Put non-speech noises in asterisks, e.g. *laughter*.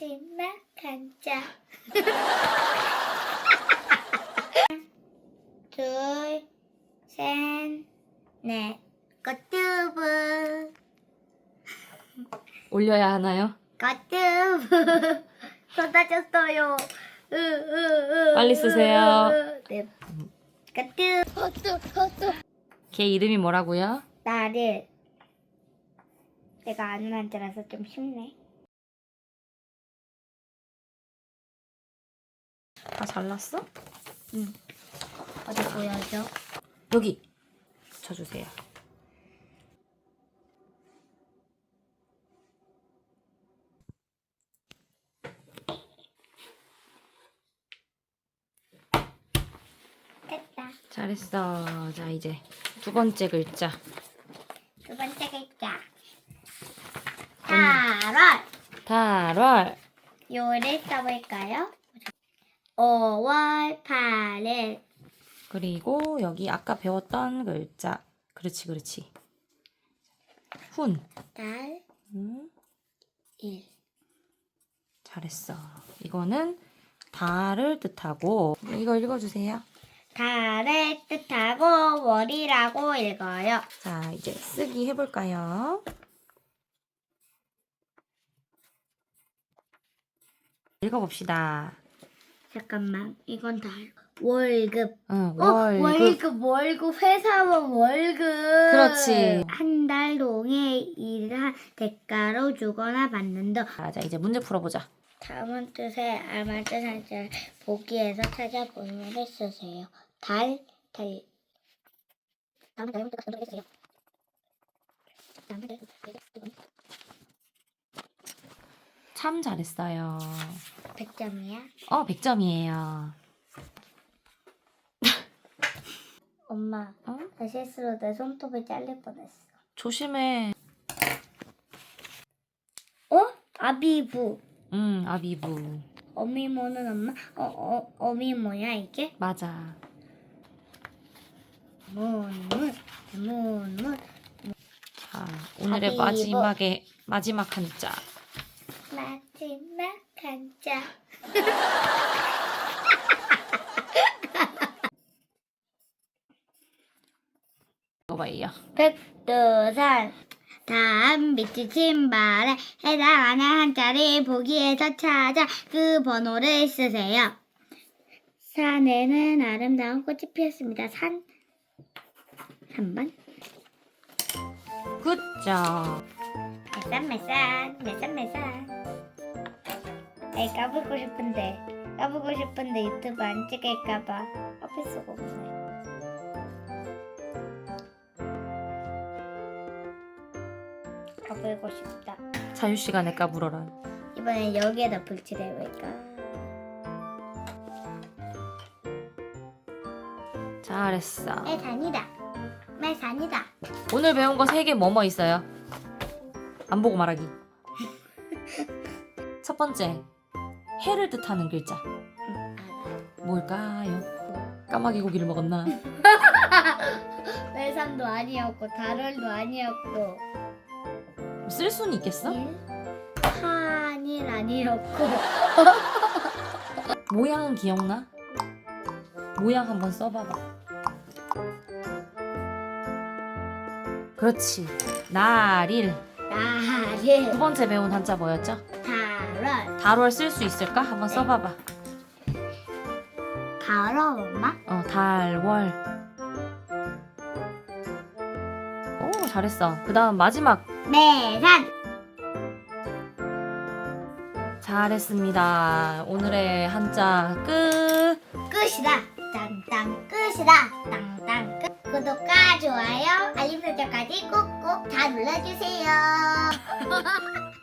마지막 한자. *laughs* 둘, 셋, 넷. 꽃두부. 올려야 하나요? 꽃두부. *laughs* 쏟아졌어요. 으, 으, 으, 빨리 쓰세요. 으, 네. 꽃두부. 꽃두, 걔 이름이 뭐라고요? 나를. 내가 아는 한자라서 좀 쉽네. 다 잘랐어? 어디 보여줘? 여기 쳐주세요. 됐다. 잘했어. 자 이제 두 번째 글자. 두 번째 글자. 8월. 달월. 요를 써볼까요? 5월 8일. 그리고 여기 아까 배웠던 글자. 그렇지 그렇지. 훈. 달, 음, 일. 잘했어. 이거는 달을 뜻하고 이거 읽어주세요. 달을 뜻하고 월이라고 읽어요. 자 이제 쓰기 해볼까요? 읽어봅시다. 잠깐만, 이건 달. 월급. 응, 어, 월급. 월급, 월급, 회사원 월급. 그렇지. 한 달 동의 일한 대가로 주거나 받는 돈. 자, 자 이제 문제 풀어보자. 다음은 뜻에 알맞은 한자를 보기에서 찾아 본문을 쓰세요. 달, 달. 다음은 다른 뜻과 선택해주세요. 참 잘했어요. 100점이야? 어, 100점이에요. 엄마, 어? 나 실수로 내 손톱을 잘릴 뻔했어. 조심해. 어? 아비부. 응, 아비부. 어미모는 엄마? 어, 어, 어미모야 이게? 맞아. 문문, 문문. 자, 오늘의 아비부. 마지막에 마지막 한자. 마지막 한자. 읽어봐요. *laughs* 백두산 다음 미치친 말에 해당하는 한자를 보기에서 찾아 그 번호를 쓰세요. 산에는 아름다운 꽃이 피었습니다. 산 3번 굿죠. 메산메산 메산메산 에이 까불고 싶은데 까불고 싶은데 유튜브 안 찍을까봐 까불 수가 없네. 까불고 싶다. 자유 시간에 까불어라. 이번엔 여기에다 불칠해볼까? 잘했어. 매산이다. 매산이다. 오늘 배운 거 세 개 뭐뭐 있어요? 안 보고 말하기. *laughs* 첫 번째, 해를 뜻하는 글자. 뭘까요? 까마귀 고기를 먹었나? *laughs* 매산도 아니었고 달월도 아니었고 쓸 수는 있겠어? 일 한일 아니었고 *laughs* 모양은 기억나? 모양 한번 써봐봐. 그렇지. 두 나를 번째 배운 한자 뭐였죠? 달월. 달월 쓸 수 있을까? 한번 네. 써봐봐. 달월 엄마? 어, 달월. 오, 잘했어. 그 다음 마지막. 매산. 잘했습니다. 오늘의 한자 끝. 끝이다. 땅땅 끝이다. 땅땅 끝. 구독과 좋아요, 알림 설정까지 꼭꼭 다 눌러주세요. *laughs*